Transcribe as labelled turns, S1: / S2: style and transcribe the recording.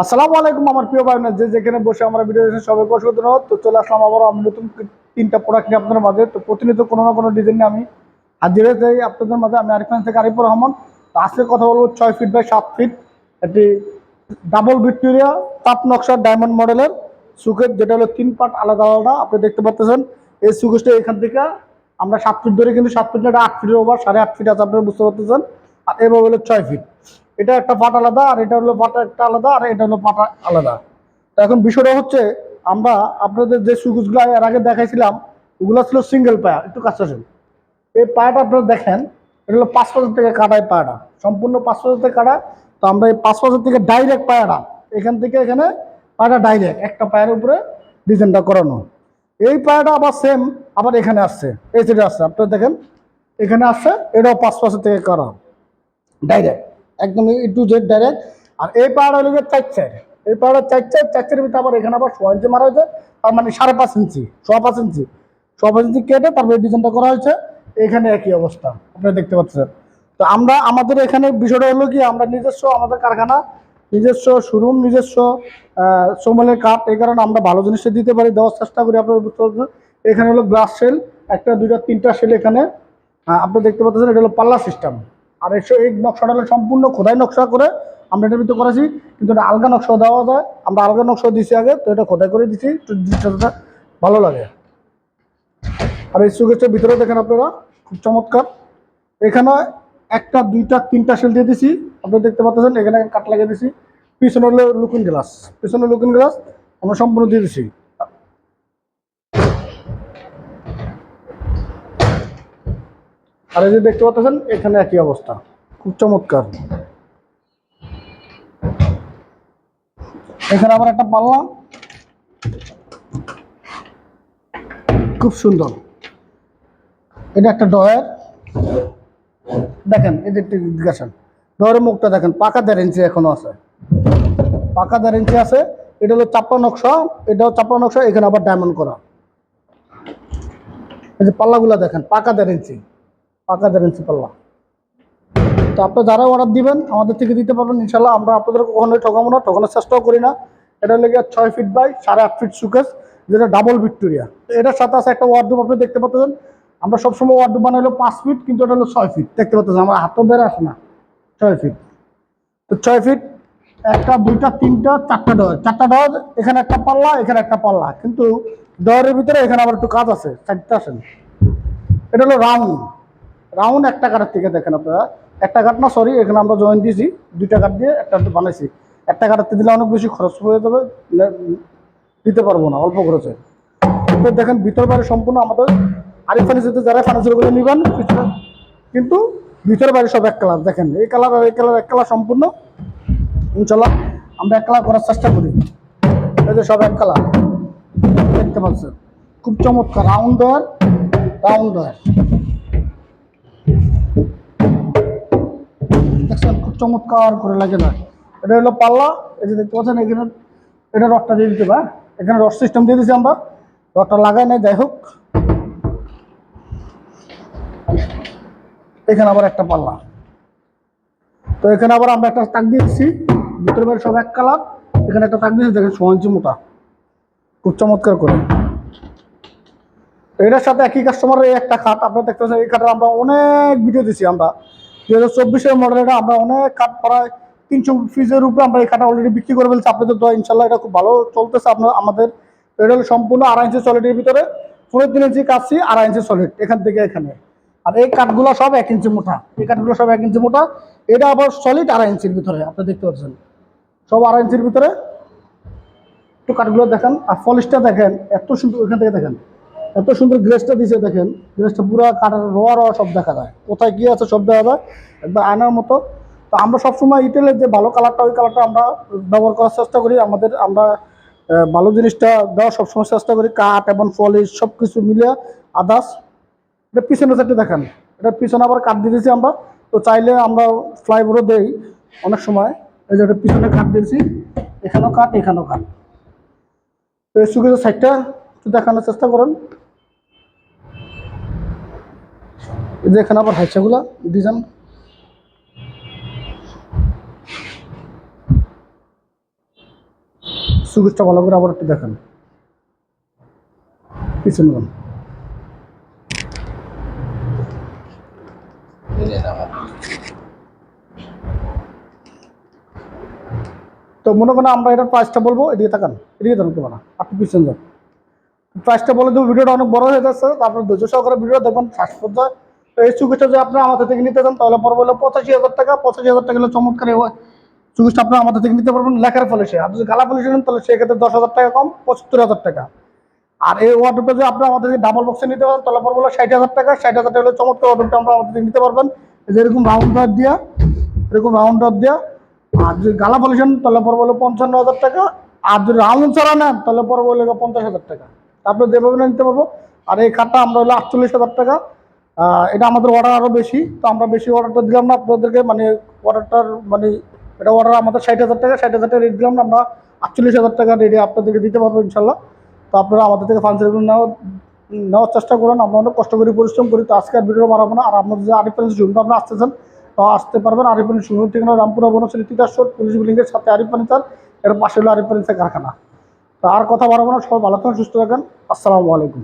S1: আসসালামু আলাইকুম আমার প্রিয় ভাই যে যেখানে বসে আমরা ভিডিও দেখছেন, সবাইকে অসংখ্য ধন্যবাদ। তো চলে আসলাম আবার আমি নতুন তিনটা প্রোডাক্ট নিয়ে আপনাদের মাঝে। তো প্রতিনিয়ত কোনো না কোনো ডিজাইন নিয়ে আমি হাজির হয়ে যাই আপনাদের মাঝে। আমি আরিফান থেকে আরিফুর রহমান। তো আজকে কথা বলব ছয় ফিট বাই সাত ফিট একটি ডাবল ভিক্টোরিয়া তাপ নকশা ডায়মন্ড মডেলের সুকেট যেটা হলো তিন পার্ট আলাদা আলাদা। আপনি দেখতে পাচ্ছেন এই সুকেশটা এখান থেকে আমরা সাত ফিট ধরে কিন্তু সাত ফিট এটা আট ফিটের ওভার সাড়ে আট ফিট আছে, আপনারা বুঝতে পারতেছেন। আর এবার হলো ছয় ফিট এটা একটা পাট আলাদা, আর এটা হলো পাটা একটা আলাদা, আর এটা হলো পাটা আলাদা। তো এখন বিষয়টা হচ্ছে, আমরা আপনাদের যে সুগুজগুলো এর আগে দেখাইছিলাম, ওগুলো ছিল সিঙ্গেল পায়া। একটু কাছে আসেন। এই পায়াটা আপনারা দেখেন, এটা হলো পাঁচ বছর থেকে কাটায় পায়াটা। সম্পূর্ণ পাঁচ বছর থেকে কাটা। তো আমরা এই পাঁচ বছর থেকে ডাইরেক্ট পায়াটা, এখান থেকে এখানে পায়াটা ডাইরেক্ট একটা পায়ের উপরে ডিজাইনটা করানো। এই পায়াটা আবার সেম আবার এখানে আসছে। এই সাইডে আসছে, আপনারা দেখেন, এখানে আসছে, এটাও পাঁচ বছর থেকে করা ডাইরেক্ট একদম ই টু জেড ডাইরেক্ট আর এই পাহাড় হলো গিয়ে চার চার। এই পাহাড়ের চার চার চার ভিতরে আবার এখানে আবার সোয়া ইঞ্চি মারা হয়েছে। তার মানে সাড়ে পাঁচ ইঞ্চি, সোয়া পাঁচ ইঞ্চি। সোয়া পাঁচ ইঞ্চি কেটে তারপরে ডিজাইনটা করা হয়েছে। এখানে একই অবস্থা, আপনারা দেখতে পাচ্ছেন। তো আমরা, আমাদের এখানে বিষয়টা হলো কি, আমরা নিজস্ব আমাদের কারখানা, নিজস্ব শোরুম, নিজস্ব সোমালের কাপ এই কারণে আমরা ভালো জিনিসটা দিতে পারি, দেওয়ার চেষ্টা করি, আপনারা বুঝতে পারছেন। এখানে হলো গ্লাস সেল একটা, দুইটা, তিনটা সেল এখানে। আপনি দেখতে পাচ্ছেন, এটা হলো পাল্লা সিস্টেম আর এসে, এই নকশাটা সম্পূর্ণ খোদাই নকশা করে আমরা এটার ভিতরে করেছি, কিন্তু এটা আলগা নকশা দেওয়া যায়। আমরা আলগা নকশা দিছি আগে, তো এটা খোদাই করে দিছি জিনিসটা ভালো লাগে। আর এই সুগেজটার ভিতরে দেখেন আপনারা, খুব চমৎকার। এখানে একটা, দুইটা, তিনটা সেল দিয়ে দিছি। আপনি দেখতে পাচ্ছেন, এখানে কাট লাগিয়ে দিছি। পিছনে হলো লুকিং গ্লাস পিছনে লুকিং গ্লাস আমরা সম্পূর্ণ দিয়ে দিছি। আর এই যে দেখতে পাচ্ছেন, এখানে একই অবস্থা। খুব চমৎকার। এখানে আবার একটা পাল্লা। খুব সুন্দর। এটা একটা ডয়ার দেখেন, এই যে জিজ্ঞাসা। ডয়ারের মুখটা দেখেন, পাকা দেড় ইঞ্চি এখনও আছে। পাকা দেড় ইঞ্চি আছে। এটা হলো চাপড়া নকশা। এটাও চাপড়া নকশা, এখানে আবার ডায়মন্ড করা। এই যে পাল্লাগুলো দেখেন, পাকা দেড় ইঞ্চি। পাকা ইঞ্চি পাল্লা তো আপনারা যারা অর্ডার দিবেন, আমাদের থেকে দিতে পারবেন ইনশাল্লাহ আমরা আপনাদের কখনোই ঠকাবো না, ঠকানোর চেষ্টাও করি না। এটা লেগে ছয় ফিট বাই সাড়ে আট ফিট সুকেস যেটা ডাবল ভিক্টোরিয়া এটার সাথে আছে একটা ওয়ার্ডরোব আপনি দেখতে পাচ্ছেন। আমরা সবসময় ওয়ার্ডরোব বানাইলো পাঁচ ফিট কিন্তু এটা হলো ছয় ফিট দেখতে পাচ্ছেন, আমার হাতও বেড়ে আসে না। ছয় ফিট তো ছয় ফিট একটা, দুইটা, তিনটা, চারটা ডর চারটা ডর এখানে একটা পাল্লা, এখানে একটা পাল্লা। কিন্তু ডরের ভিতরে এখানে আবার একটু কাজ আছে চারটা আসেন। এটা হলো রাউন্ড রাউন্ড একটা কাঠের থেকে দেখেন আপনারা। একটা কাঠ না সরি এখানে আমরা জয়েন দিয়েছি। দুইটা কাঠ দিয়ে একটা বানাইছি। একটা কাঠের দিলে অনেক বেশি খরচ হয়ে যাবে দিতে পারব না, অল্প খরচে। তো দেখেন, ভিতর বাইরে সম্পূর্ণ আমাদের আরিফ ফার্নিচারতে যারা ফার্নিচারগুলো নেবেন কিন্তু ভিতর বাইরে সব এক কালার, দেখেন, এই কালার এই কালার, এক কালার সম্পূর্ণ। ইনশাল্লাহ আমরা এক কালার করার চেষ্টা করি। এই যে সব এক কালার। দেখতে পাচ্ছেন, খুব চমৎকার, রাউন্ড ডয়ার রাউন্ড ডয়ার দেখছেন, খুব চমৎকার করে লাগে না। এটা হলো পাল্লা, এই যে দেখতে পাচ্ছেন, এখানে এটা রডটা দিয়ে দিতে বা এখানে রড সিস্টেম দিয়ে দিয়েছি আমরা, রডটা লাগাই নাই, যাই হোক। এখানে আবার একটা পাল্লা। তো এখানে আবার আমরা একটা তাক দিয়েছি ভিতরে বাইরে সব এক কালার, এখানে একটা তাক দিয়েছি, দেখেন ছ ইঞ্চি মোটা। খুব চমৎকার করে। এটার সাথে একই কাস্টমারের একটা খাট, আপনারা দেখতে পাচ্ছেন, এই খাটের আমরা অনেক ভিডিও দিছি আমরা। দুই হাজার চব্বিশের মডেলটা আমরা অনেক খাট প্রায় তিনশো পিসের উপরে আমরা এই খাটা অলরেডি বিক্রি করে ফেলছি। আপনাদের তো ইনশাল্লাহ এটা খুব ভালো চলতেছে। আপনার, আমাদের এটা সম্পূর্ণ আড়াই ইঞ্চি সলিডের ভিতরে পুরো তিন ইঞ্চি কাটছি আড়াই ইঞ্চি সলিড এখান থেকে এখানে। আর এই কাঠগুলো সব এক ইঞ্চি মোটা। এই কাঠগুলো সব এক ইঞ্চি মোটা। এটা আবার সলিড আড়াই ইঞ্চির ভিতরে, আপনি দেখতে পাচ্ছেন। সব আড়াই ইঞ্চির ভিতরে। একটু কাঠগুলো দেখেন। আর পলিশটা দেখেন, এত সুন্দর ওইখান থেকে দেখেন। এত সুন্দর গ্লেসটা দিছে দেখেন। গ্লেসটা পুরো কাঠের রোয়া রোয়া সব দেখা যায়। কোথায় কি আছে সব দেখা যায়? একদম আয়নার মতো। তো আমরা সবসময় ইটেলের যে ভালো কালারটা, ওই কালারটা আমরা ব্যবহার করার চেষ্টা করি। আমাদের, আমরা ভালো জিনিসটা দেওয়ার সবসময় চেষ্টা করি। কাঠ এবং পলিশ সব কিছু মিলে আদার্স। এটা পিছনে সাইডে দেখেন। এটা পিছনে আবার কাঠ দিয়ে দিয়েছি আমরা। তো চাইলে আমরা ফ্লাইবোর্ডও দেই অনেক সময়। এই যে এটা পিছনে কাঠ দিয়েছি। এখানেও কাঠ এখানেও কাঠ। তো এই সুগেজের সাইডটা একটু দেখানোর চেষ্টা করেন। এখানে আবার হাইসাগুলা, ডিজাইন। সুকেশটা ভালো করে আবার একটু দেখেন। পিছনে। তো মনে করেন আমরা এটার প্রাইসটা বলব, এদিকে তাকান এদিকে তাকান তো না আপনি পিছনে যান। প্রাইসটা বলে দেবো, ভিডিওটা অনেক বড় হয়ে যাচ্ছে, তারপর ধৈর্য সহকারে ভিডিও দেখবেন শ্বাস পর্যায়ে তো এই সুকেশটা যদি আপনি আমাদের থেকে নিতে চান, তাহলে পরে বলল পঁচাশি হাজার টাকা। পঁচাশি হাজার টাকা হলে চমৎকার এই সুকেশটা আপনি আমাদের থেকে নিতে পারবেন লেখার সে। আর যদি গালা ফলে নেন, তাহলে সেক্ষেত্রে দশ হাজার টাকা কম, পঁচাত্তর হাজার টাকা। আর এই ওয়ার্ডটা যদি আপনি আমাদের থেকে ডাবল বক্সে নিতে পারেন তাহলে পরে বলল ষাট হাজার টাকা। ষাট হাজার টাকা হলে চমৎকার ওয়ার্ডটা আমরা আমাদের থেকে নিতে পারবেন। এই যে রাউন্ড ডট দিয়া, এরকম রাউন্ড ডট দিয়া। আর যদি গালা পলিউশন তাহলে পরে বলল পঞ্চান্ন হাজার টাকা। আর যদি রাউন্ড ছাড়া নেন, তাহলে পরে বলল পঞ্চাশ হাজার টাকা। আপনি যেভাবে নিতে পারব। আর এই কার্ডটা আমরা হলো আটচল্লিশ হাজার টাকা। এটা আমাদের অর্ডার আরও বেশি। তো আমরা বেশি অর্ডারটা দিলাম না, আপনাদেরকে মানে অর্ডারটার মানে এটা অর্ডার আমাদের ষাট হাজার টাকা, ষাট হাজার টাকা রেট দিলাম না, আমরা আটচল্লিশ হাজার টাকা রেটে আপনাদেরকে দিতে পারব ইনশাল্লাহ। তো আপনারা আমাদের থেকে ফান্ডসগুলো নেওয়া নেওয়ার চেষ্টা করুন, আমরা অনেক কষ্ট করে পরিশ্রম করি, তো আজকে আর ভিডিও বাড়াবো না। আর আপনাদের যে আরিফান্স জুমটা আপনারা আসতেছেন, তো আসতে পারবেন। আরিফান্স জুম ঠিকানা রামপুরা, বনশ্রী তিতাসর পুলিশ বিল্ডিংয়ের সাথে আরিফ ফার্নিচার এর পাশে হলো আরিফ ফার্নিচার কারখানা। তো আর কথা বাড়াবো না, সবাই ভালো থাকুন, সুস্থ থাকেন। আসসালামু আলাইকুম।